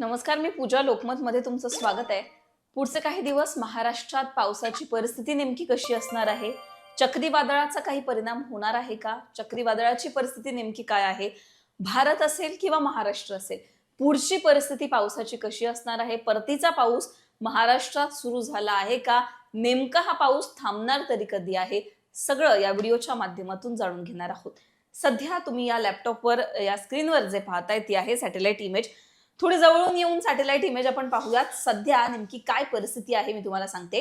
नमस्कार मी पूजा लोकमत मध्ये तुमचं स्वागत आहे. पुढचे काही दिवस महाराष्ट्रात पावसाची परिस्थिती नेमकी कशी असणार आहे? चक्रीवादळाचा काही परिणाम होणार आहे का? चक्रीवादळाची परिस्थिती नेमकी काय आहे? भारत असेल किंवा महाराष्ट्र असेल पुढची परिस्थिती पावसाची कशी असणार आहे? परतीचा पाऊस महाराष्ट्रात सुरू झाला आहे का? नेमका हा पाऊस थांबणार तरी कधी आहे? सगळं या व्हिडिओच्या माध्यमातून जाणून घेणार आहोत. सध्या तुम्ही या लॅपटॉपवर या स्क्रीनवर जे पाहताय ती आहे सॅटेलाइट इमेज थोडी जवळून येऊन सॅटेलाइट इमेज आपण पाहूयात. सध्या नेमकी काय परिस्थिती आहे मी तुम्हाला सांगते.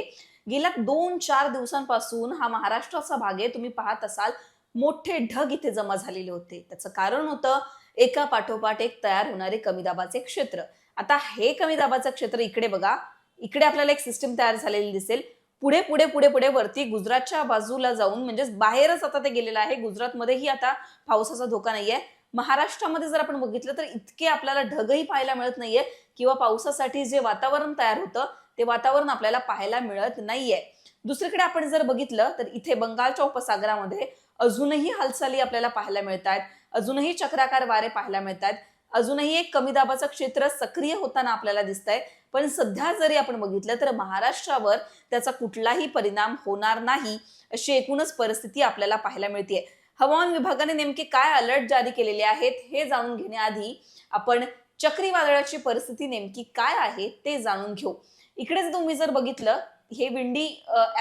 गेल्या दोन चार दिवसांपासून हा महाराष्ट्राचा भाग आहे. तुम्ही पाहत असाल मोठे ढग इथे जमा झालेले होते. त्याचं कारण होतं एका पाठोपाठ एक तयार होणारे कमी दाबाचे क्षेत्र. आता हे कमी दाबाचं क्षेत्र इकडे बघा. इकडे आपल्याला एक सिस्टीम तयार झालेली दिसेल. पुढे पुढे पुढे पुढे वरती गुजरातच्या बाजूला जाऊन म्हणजेच बाहेरच आता ते गेलेलं आहे. गुजरातमध्येही आता पावसाचा धोका नाहीये. महाराष्ट्रामध्ये जर आपण बघितलं तर इतके आपल्याला ढगही पाहायला मिळत नाहीये किंवा पावसासाठी जे वातावरण तयार होतं ते वातावरण आपल्याला पाहायला मिळत नाहीये. दुसरीकडे आपण जर बघितलं तर इथे बंगालच्या उपसागरामध्ये अजूनही हालचाली आपल्याला पाहायला मिळत आहेत अजूनही चक्राकार वारे पाहायला मिळत आहेत अजूनही एक कमी दाबाचं क्षेत्र सक्रिय होताना आपल्याला दिसत आहे पण सध्या जरी आपण बघितलं तर महाराष्ट्रावर त्याचा कुठलाही परिणाम होणार नाही अशी एकूणच परिस्थिती आपल्याला पाहायला मिळते हवामान विभागाने नेमके काय अलर्ट जारी केलेले आहेत हे जाणून घेण्याआधी आपण चक्रीवादळाची परिस्थिती नेमकी काय आहे ते जाणून घेऊ. इकडेच तुम्ही जर बघितलं हे विंडी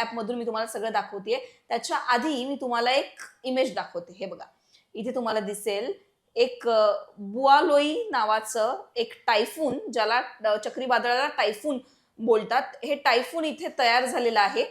ऍप मधून मी तुम्हाला सगळं दाखवते त्याच्या आधी मी तुम्हाला एक इमेज दाखवते. हे बघा. इथे तुम्हाला दिसेल एक बुआलोई नावाचं एक टायफून ज्याला चक्रीवादळाला टायफून बोलतात. हे टायफून इथे तयार झालेलं आहे.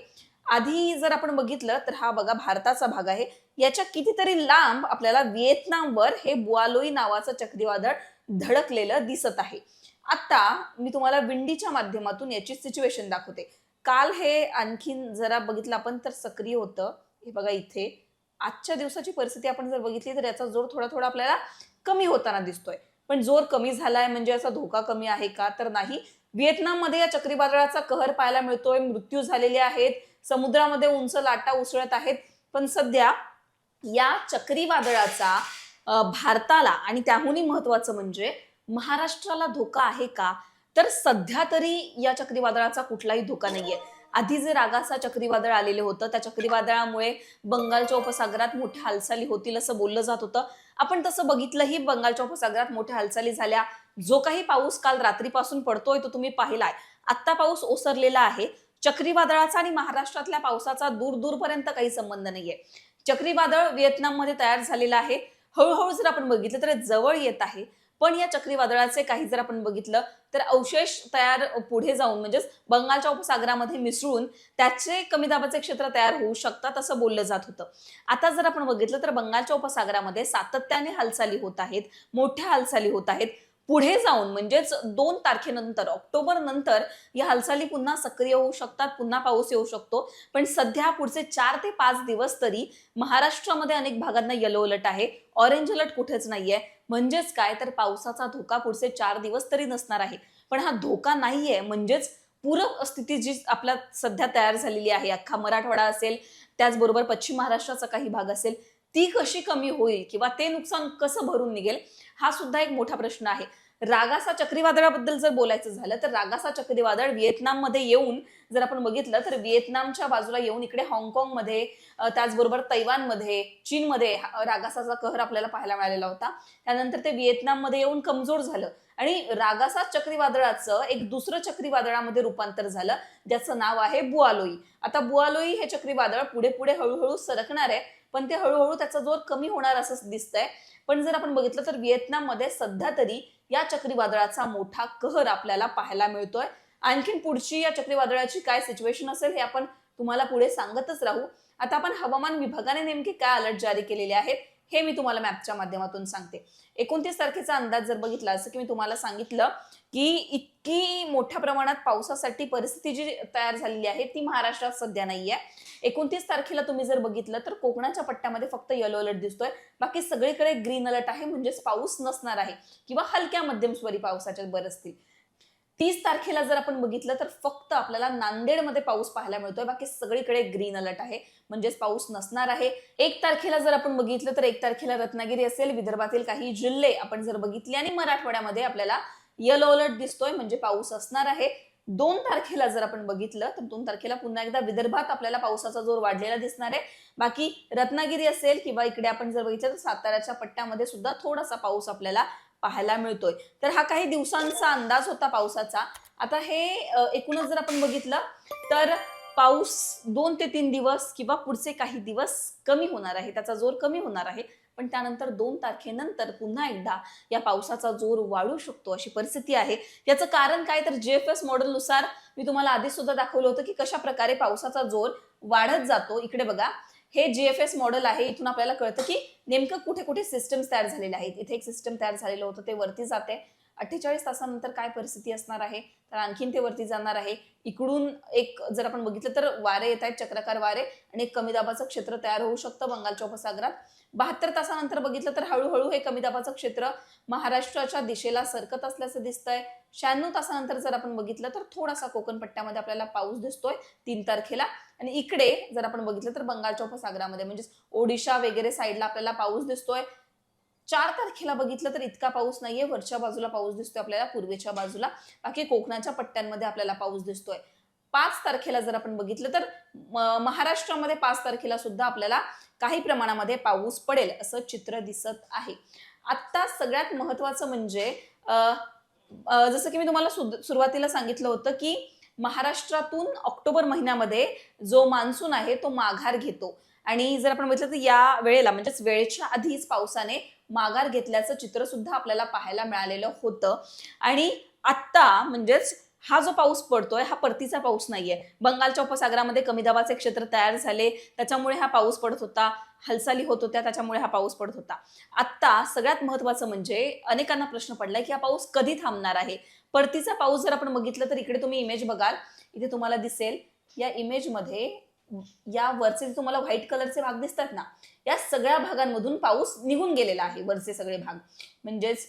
आधी जर आपण बघितलं तर हा बघा भारताचा भाग आहे. याच्या कितीतरी लांब आपल्याला व्हिएतनामवर हे बुआलोई नावाचं चक्रीवादळ धडकलेलं दिसत आहे. आता मी तुम्हाला विंडीच्या माध्यमातून याची सिच्युएशन दाखवते. काल हे आणखीन जरा बघितलं आपण तर सक्रिय होतं. हे बघा इथे. आजच्या दिवसाची परिस्थिती आपण जर बघितली तर याचा जोर थोडा थोडा आपल्याला कमी होताना दिसतोय. पण जोर कमी झालाय म्हणजे याचा धोका कमी आहे का? तर नाही. व्हिएतनाममध्ये या चक्रीवादळाचा कहर पाहायला मिळतोय. मृत्यू झालेले आहेत. समुद्रामध्ये उंच लाटा उसळत आहेत. पण सध्या या चक्रीवादळाचा भारताला आणि त्याहूनही महत्वाचं म्हणजे महाराष्ट्राला धोका आहे का? तर सध्या तरी या चक्रीवादळाचा कुठलाही धोका नाहीये. आधी जे रागासा चक्रीवादळ आलेले होतं त्या चक्रीवादळामुळे बंगालच्या उपसागरात मोठ्या हालचाली होतील असं बोललं जात होतं. आपण तसं बघितलंही बंगालच्या उपसागरात मोठ्या हालचाली झाल्या. जो काही पाऊस काल रात्रीपासून पडतोय तो तुम्ही पाहिलाय. आत्ता पाऊस ओसरलेला आहे. चक्रीवादळाचा आणि महाराष्ट्रातल्या पावसाचा दूर दूरपर्यंत काही संबंध नाहीये. चक्रीवादळ व्हिएतनाममध्ये तयार झालेलं आहे. हळूहळू जर आपण बघितलं तर जवळ येत आहे. पण या चक्रीवादळाचे काही जर आपण बघितलं तर अवशेष तयार पुढे जाऊन म्हणजेच बंगालच्या उपसागरामध्ये मिसळून त्याचे कमी दाबाचे क्षेत्र तयार होऊ शकतात असं बोललं जात होतं. आता जर आपण बघितलं तर बंगालच्या उपसागरामध्ये सातत्याने हालचाली होत आहेत. मोठ्या हालचाली होत आहेत. पुढे जाऊन म्हणजेच दोन तारखेनंतर ऑक्टोबर नंतर या हालचाली पुन्हा सक्रिय होऊ शकतात पुन्हा पाऊस येऊ शकतो. पण सध्या पुढचे चार ते पाच दिवस तरी महाराष्ट्रामध्ये अनेक भागांना येलो अलर्ट आहे. ऑरेंज अलर्ट कुठेच नाहीये. म्हणजेच काय? तर पावसाचा धोका पुढचे चार दिवस तरी नसणार आहे. पण हा धोका नाहीये. म्हणजेच पूरक स्थिती जी आपल्या सध्या तयार झालेली आहे. अख्खा मराठवाडा असेल त्याचबरोबर पश्चिम महाराष्ट्राचा काही भाग असेल ती कशी कमी होईल किंवा ते नुकसान कसं भरून निघेल हा सुद्धा एक मोठा प्रश्न आहे. रागासा चक्रीवादळाबद्दल जर बोलायचं झालं तर रागासा चक्रीवादळ व्हिएतनाममध्ये येऊन जर आपण बघितलं तर व्हिएतनामच्या बाजूला येऊन इकडे हाँगकाँगमध्ये त्याचबरोबर तैवानमध्ये चीनमध्ये रागासाचा कहर आपल्याला पाहायला मिळालेला होता. त्यानंतर ते व्हिएतनाममध्ये येऊन कमजोर झालं आणि रागासा चक्रीवादळाचं एक दुसरं चक्रीवादळामध्ये रूपांतर झालं ज्याचं नाव आहे बुआलोई. आता बुआलोई हे चक्रीवादळ पुढे पुढे हळूहळू सरकणार आहे. पण ते हळूहळू त्याचा जोर कमी होणार असं दिसतंय. पण जर आपण बघितलं तर व्हिएतनाममध्ये सध्या तरी या चक्रीवादळाचा मोठा कहर आपल्याला पाहायला मिळतोय. आणखीन पुढची या चक्रीवादळाची काय सिच्युएशन असेल हे आपण तुम्हाला पुढे सांगतच राहू. आता आपण हवामान विभागाने नेमके काय अलर्ट जारी केलेले आहेत? हे मी तुम्हाला मॅपच्या माध्यमातून सांगते. एकोणतीस तारखेचा अंदाज जर बघितला असं की मी तुम्हाला सांगितलं की इतकी मोठ्या प्रमाणात पावसासाठी परिस्थिती जी तयार झालेली आहे ती महाराष्ट्रात सध्या नाही आहे एकोणतीस तारखेला तुम्ही जर बघितलं तर कोकणाच्या पट्ट्यामध्ये फक्त येलो अलर्ट दिसतोय. बाकी सगळीकडे ग्रीन अलर्ट आहे म्हणजेच पाऊस नसणार आहे. किंवा हलक्या मध्यम स्वरी पावसाच्या बरसतील. तीस तारखेला जर आपण बघितलं तर फक्त आपल्याला नांदेडमध्ये पाऊस पाहायला मिळतोय. बाकी सगळीकडे ग्रीन अलर्ट आहे. म्हणजेच पाऊस नसणार आहे. एक तारखेला जर आपण बघितलं तर एक तारखेला रत्नागिरी असेल विदर्भातील काही जिल्हे आपण जर बघितले आणि मराठवाड्यामध्ये आपल्याला येलो अलर्ट दिसतोय म्हणजे पाऊस असणार आहे. दोन तारखेला जर आपण बघितलं तर दोन तारखेला पुन्हा एकदा विदर्भात आपल्याला पावसाचा जोर वाढलेला दिसणार आहे. बाकी रत्नागिरी असेल किंवा इकडे आपण जर बघितलं तर साताऱ्याच्या पट्ट्यामध्ये सुद्धा थोडासा पाऊस आपल्याला पाहायला मिळतोय. तर हा काही दिवसांचा अंदाज होता पावसाचा. आता हे एकूणच जर आपण बघितलं तर पाऊस दोन ते तीन दिवस किंवा पुढचे काही दिवस कमी होणार आहे. त्याचा जोर कमी होणार आहे. पण त्यानंतर दोन तारखेनंतर पुन्हा एकदा या पावसाचा जोर वाढू शकतो अशी परिस्थिती आहे. याचं कारण काय? तर जे एफ एस मॉडेलनुसार मी तुम्हाला आधी सुद्धा दाखवलं होतं की कशा प्रकारे पावसाचा जोर वाढत जातो. इकडे बघा. हे जी एफ एस मॉडेल आहे इथून आपल्याला कळतं की नेमकं कुठे कुठे सिस्टम्स तयार झालेले आहेत. इथे एक सिस्टम तयार झालेलं होतं ते वरती जाते. अठ्ठेचाळीस तासानंतर काय परिस्थिती असणार आहे? तर आणखीन ते वरती जाणार आहे. इकडून एक जर आपण बघितलं तर वारे येत आहेत चक्राकार वारे आणि एक कमी दाबाचं क्षेत्र तयार होऊ शकतं बंगालच्या उपसागरात बहात्तर तासानंतर बघितलं तर हळूहळू हे कमी दाबाचं क्षेत्र महाराष्ट्राच्या दिशेला सरकत असल्याचं दिसतंय. शहाण्णव तासानंतर जर आपण बघितलं तर थोडासा कोकण पट्ट्यामध्ये आपल्याला पाऊस दिसतोय तीन तारखेला. आणि इकडे जर आपण बघितलं तर बंगालच्या उपसागरामध्ये म्हणजेच ओडिशा वगैरे साईडला आपल्याला पाऊस दिसतोय. चार तारखेला बघितलं तर इतका पाऊस नाहीये. वरच्या बाजूला पाऊस दिसतोय आपल्याला पूर्वेच्या बाजूला. बाकी कोकणाच्या पट्ट्यांमध्ये आपल्याला पाऊस दिसतोय. पाच तारखेला जर आपण बघितलं तर महाराष्ट्रामध्ये पाच तारखेला सुद्धा आपल्याला काही प्रमाणामध्ये पाऊस पडेल असं चित्र दिसत आहे. आत्ता सगळ्यात महत्वाचं म्हणजे जसं की मी तुम्हाला सुरुवातीला सांगितलं होतं की महाराष्ट्रातून ऑक्टोबर महिन्यामध्ये जो मान्सून आहे तो माघार घेतो. आणि जर आपण बघितलं तर या वेळेला म्हणजेच वेळेच्या आधीच पावसाने माघार घेतल्याचं चित्र सुद्धा आपल्याला पाहायला मिळालेलं होतं. आणि आत्ता म्हणजेच हा जो पाऊस पडतोय हा परतीचा पाऊस नाहीये. बंगालच्या उपसागरामध्ये कमी दाबाचे क्षेत्र तयार झाले त्याच्यामुळे हा पाऊस पडत होता. हालचाली होत होत्या त्याच्यामुळे हा पाऊस पडत होता. आत्ता सगळ्यात महत्वाचं म्हणजे अनेकांना प्रश्न पडलाय की हा पाऊस कधी थांबणार आहे? परतीचा पाऊस जर आपण बघितलं तर इकडे तुम्ही इमेज बघाल. इथे तुम्हाला दिसेल या इमेजमध्ये या वरचे जे तुम्हाला व्हाईट कलरचे भाग दिसतात ना या सगळ्या भागांमधून पाऊस निघून गेलेला आहे वरचे सगळे भाग. म्हणजेच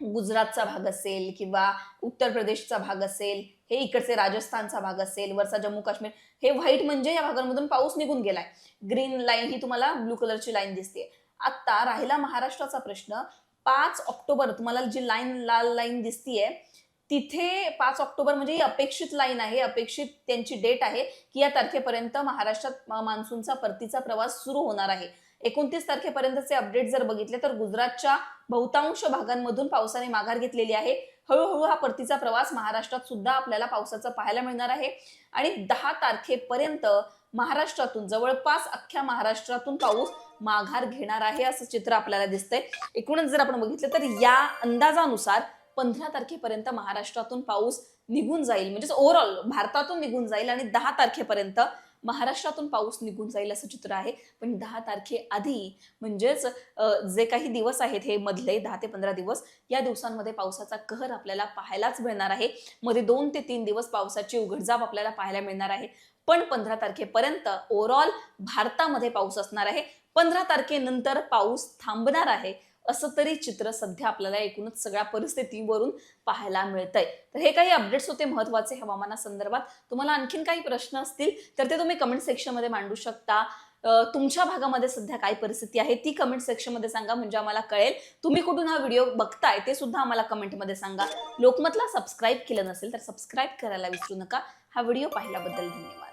गुजरातचा भाग असेल किंवा उत्तर प्रदेशचा भाग असेल हे इकडचे राजस्थानचा भाग असेल वरचा जम्मू काश्मीर हे व्हाईट म्हणजे या भागांमधून पाऊस निघून गेलाय. ग्रीन लाईन ही तुम्हाला ब्लू कलरची लाईन दिसते. आता राहिला महाराष्ट्राचा प्रश्न. पाच ऑक्टोबर तुम्हाला जी लाईन लाल लाईन दिसतीये तिथे पाच ऑक्टोबर म्हणजे ही अपेक्षित लाईन आहे अपेक्षित त्यांची डेट आहे की या तारखेपर्यंत महाराष्ट्रात मान्सूनचा परतीचा प्रवास सुरू होणार आहे. एकोणतीस तारखेपर्यंतचे अपडेट जर बघितले तर गुजरातच्या बहुतांश भागांमधून पावसाने माघार घेतलेली आहे. हळूहळू हा परतीचा प्रवास महाराष्ट्रात सुद्धा आपल्याला पावसाचा पाहायला मिळणार आहे. आणि दहा तारखेपर्यंत महाराष्ट्रातून जवळपास अख्ख्या महाराष्ट्रातून पाऊस माघार घेणार आहे असं चित्र आपल्याला दिसतंय. एकूणच जर आपण बघितलं तर या अंदाजानुसार पंधरा तारखेपर्यंत महाराष्ट्रातून पाऊस निघून जाईल. म्हणजेच ओव्हरऑल भारतातून निघून जाईल आणि दहा तारखेपर्यंत महाराष्ट्रातून पाऊस निघून जाईल असं चित्र आहे. पण दहा तारखेआधी म्हणजेच जे काही दिवस आहेत हे मधले दहा ते पंधरा दिवस या दिवसांमध्ये पावसाचा कहर आपल्याला पाहायलाच मिळणार आहे. मध्ये दोन ते तीन दिवस पावसाची उघडझाप आपल्याला पाहायला मिळणार आहे. पण पंधरा तारखेपर्यंत ओव्हरऑल भारतामध्ये पाऊस असणार आहे. पंधरा तारखेनंतर पाऊस थांबणार आहे. असं तरी चित्र सध्या आपल्याला एकूणच सगळ्या परिस्थितीवरून पाहायला मिळतंय. तर हे काही अपडेट्स होते महत्त्वाचे हवामानासंदर्भात तुम्हाला आणखीन काही प्रश्न असतील तर ते तुम्ही कमेंट सेक्शनमध्ये मांडू शकता. तुमच्या भागामध्ये सध्या काय परिस्थिती आहे ती कमेंट सेक्शनमध्ये सांगा म्हणजे आम्हाला कळेल. तुम्ही कुठून हा व्हिडिओ बघताय ते सुद्धा आम्हाला कमेंटमध्ये सांगा. लोकमतला सबस्क्राईब केलं नसेल तर सबस्क्राईब करायला विसरू नका. हा व्हिडिओ पाहिल्याबद्दल धन्यवाद.